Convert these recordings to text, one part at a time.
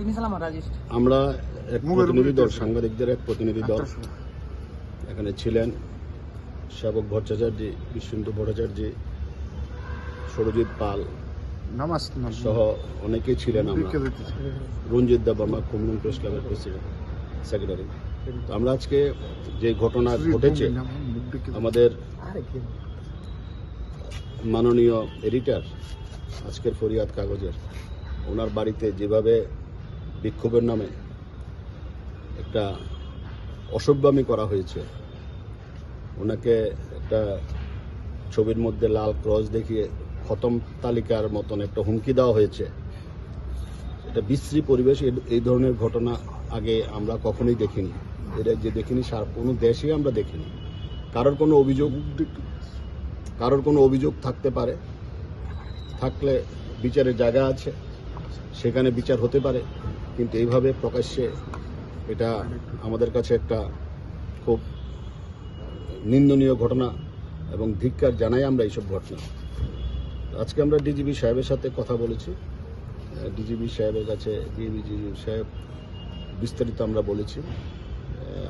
তিনি সালাম রাজেশ। আমরা এক প্রতিনিধি দল সাংবাদিকদের এক প্রতিনিধি দল। এখানে ছিলেন সেবক ভট্টাচার্য বিশ্বন্দু ভট্টাচার্য সরজিৎ পাল নামাজ সহ অনেকেই ছিলেন আমরা। রঞ্জিত দা বর্মা কুমলুম প্রেস ক্লাবের প্রেসিডেন্ট সেক্রেটারি। তো আমরা আজকে যে ঘটনা ঘটেছে আমাদের মাননীয় এডিটার আজকের ফরিয়াদ কাগজের। ওনার বাড়িতে যেভাবে বিক্ষোভের নামে একটা অসভ্যামি করা হয়েছে। ওনাকে একটা ছবির মধ্যে লাল ক্রস দেখিয়ে খতম তালিকার মতন একটা হুমকি দেওয়া হয়েছে। এটা বিশ্রী পরিবেশ এই ধরনের ঘটনা আগে আমরা কখনোই দেখিনি। এটা যে দেখিনি, সার কোনো দেশেই আমরা দেখিনি। কারোর কোনো অভিযোগ, কারোর কোনো অভিযোগ থাকতে পারে। থাকলে বিচারের জায়গা আছে, সেখানে বিচার হতে পারে। কিন্তু এইভাবে প্রকাশ্যে এটা আমাদের কাছে একটা খুব নিন্দনীয় ঘটনা এবং ধিক্কার জানাই আমরা এইসব ঘটনা। আজকে আমরা ডিজিপি সাহেবের সাথে কথা বলেছি। ডিজিপি সাহেবের কাছে ডিজিপি সাহেব বিস্তারিত আমরা বলেছি।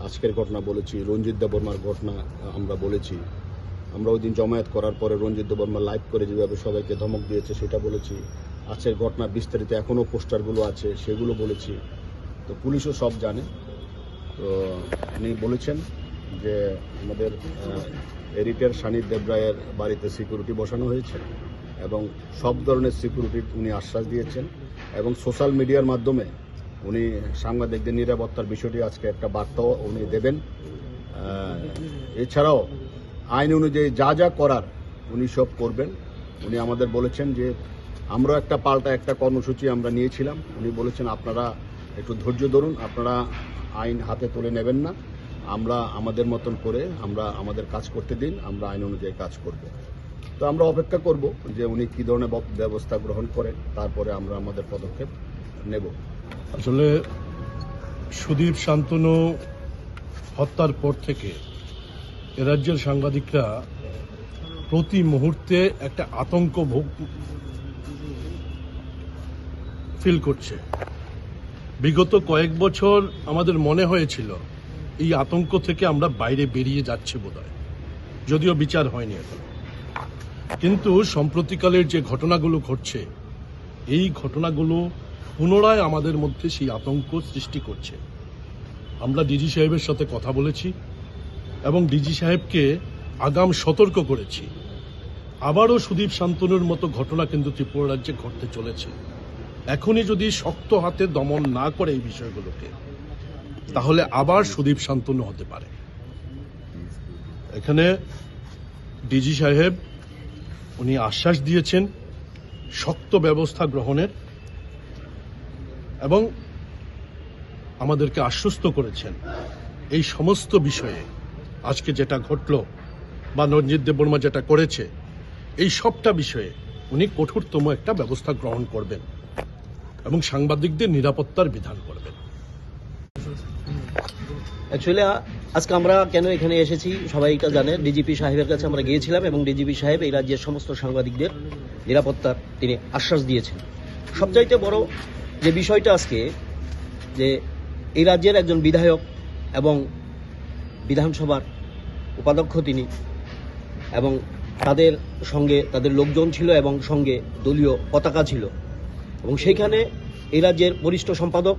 আজকের ঘটনা বলেছি, রঞ্জিত দেববর্মার ঘটনা আমরা বলেছি। আমরা ওই দিন জমায়েত করার পরে রঞ্জিত দেববর্মা লাইভ করে যেভাবে সবাইকে ধমক দিয়েছে, সেটা বলেছি। আজকের ঘটনা বিস্তারিত এখনও পোস্টারগুলো আছে, সেগুলো বলেছি। তো পুলিশও সব জানে। তো উনি বলেছেন যে আমাদের এডিটর সানিদ দেবরায়ের বাড়িতে সিকিউরিটি বসানো হয়েছে এবং সব ধরনের সিকিউরিটি উনি আশ্বাস দিয়েছেন এবং সোশ্যাল মিডিয়ার মাধ্যমে উনি সাংবাদিকদের নিরাপত্তার বিষয়টি আজকে একটা বার্তাও উনি দেবেন। এছাড়াও আইন অনুযায়ী যা যা করার উনি সব করবেন। উনি আমাদের বলেছেন যে আমরা একটা পাল্টা একটা কর্মসূচি আমরা নিয়েছিলাম। উনি বলেছেন, আপনারা একটু ধৈর্য ধরুন, আপনারা আইন হাতে তুলে নেবেন না। আমরা আমাদের মতন করে, আমরা আমাদের কাজ করতে দিন, আমরা আইন অনুযায়ী কাজ করব। তো আমরা অপেক্ষা করব যে উনি কী ধরনের ব্যবস্থা গ্রহণ করেন, তারপরে আমরা আমাদের পদক্ষেপ নেব। আসলে সুদীপ শান্তনু হত্যার পর থেকে এ রাজ্যের সাংবাদিকরা প্রতি মুহূর্তে একটা আতঙ্ক ভোগ ফিল করছে। বিগত কয়েক বছর আমাদের মনে হয়েছিল, এই আতঙ্ক থেকে আমরা বাইরে বেরিয়ে যাচ্ছে বোধহয়। যদিও বিচার হয়নি এখন। কিন্তু সম্প্রতিকালের যে ঘটনাগুলো ঘটছে, এই ঘটনাগুলো পুনরায় আমাদের মধ্যে সেই আতঙ্ক সৃষ্টি করছে। আমরা ডিজি সাহেবের সাথে কথা বলেছি এবং ডিজি সাহেবকে আগাম সতর্ক করেছি। আবারও সুদীপ শান্তনুর মতো ঘটনা কিন্তু ত্রিপুরা রাজ্যে ঘটতে চলেছে। এখনই যদি শক্ত হাতে দমন না করে এই বিষয়গুলোকে, তাহলে আবার সুদীপ শান্তনু হতে পারে। এখানে ডিজি সাহেব, উনি আশ্বাস দিয়েছেন শক্ত ব্যবস্থা গ্রহণের এবং আমাদেরকে আশ্বস্ত করেছেন এই সমস্ত বিষয়ে আজকে যেটা ঘটল বা রঞ্জিত দেববর্মা যেটা করেছে এই সবটা বিষয়ে উনি কঠোরতম একটা ব্যবস্থা গ্রহণ করবেন এবং সাংবাদিকদের নিরাপত্তার বিধান করবেন। অ্যাকচুয়ালি আজকে আমরা কেন এখানে এসেছি সবাই জানে। ডিজিপি সাহেবের কাছে আমরা গিয়েছিলাম এবং ডিজিপি সাহেব এই রাজ্যের সমস্ত সাংবাদিকদের নিরাপত্তার তিনি আশ্বাস দিয়েছেন। সবচাইতে বড় যে বিষয়টা আজকে, যে এই রাজ্যের একজন বিধায়ক এবং বিধানসভার উপাধ্যক্ষ তিনি এবং তাদের সঙ্গে তাদের লোকজন ছিল এবং সঙ্গে দলীয় পতাকা ছিল। এবং সেইখানে এই রাজ্যের বরিষ্ঠ সম্পাদক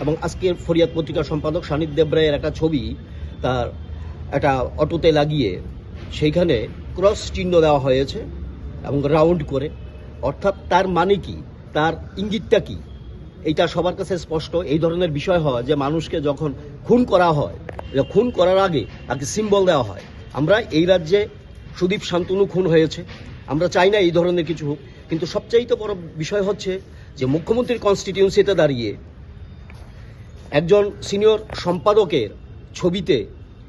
এবং আজকের ফরিয়াদ পত্রিকার সম্পাদক সানিদ দেবরায়ের একটা ছবি তার একটা অটোতে লাগিয়ে সেইখানে ক্রস চিহ্ন দেওয়া হয়েছে এবং রাউন্ড করে। অর্থাৎ তার মানে কি? তার ইঙ্গিতটা কি? এইটা সবার কাছে স্পষ্ট। এই ধরনের বিষয় হয় যে মানুষকে যখন খুন করা হয়, খুন করার আগে তাকে সিম্বল দেওয়া হয়। আমরা এই রাজ্যে সুদীপ শান্তনু খুন হয়েছে। আমরা চাই না এই ধরনের কিছু হোক। কিন্তু সবচাইতে বড় বিষয় হচ্ছে যে মুখ্যমন্ত্রীর কনস্টিটিউন্সিতে দাঁড়িয়ে একজন সিনিয়র সম্পাদকের ছবিতে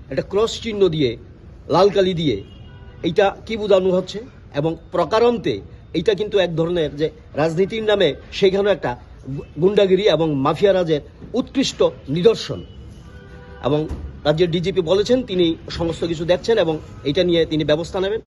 একটা ক্রস চিহ্ন দিয়ে, লাল কালি দিয়ে এইটা কি বোঝানো হচ্ছে? এবং প্রকারান্তে এইটা কিন্তু এক ধরনের যে রাজনীতির নামে সেখানে একটা গুন্ডাগিরি এবং মাফিয়া রাজের উৎকৃষ্ট নিদর্শন। এবং রাজ্যের ডিজিপি বলেছেন তিনি সমস্ত কিছু দেখছেন এবং এটা নিয়ে তিনি ব্যবস্থা নেবেন।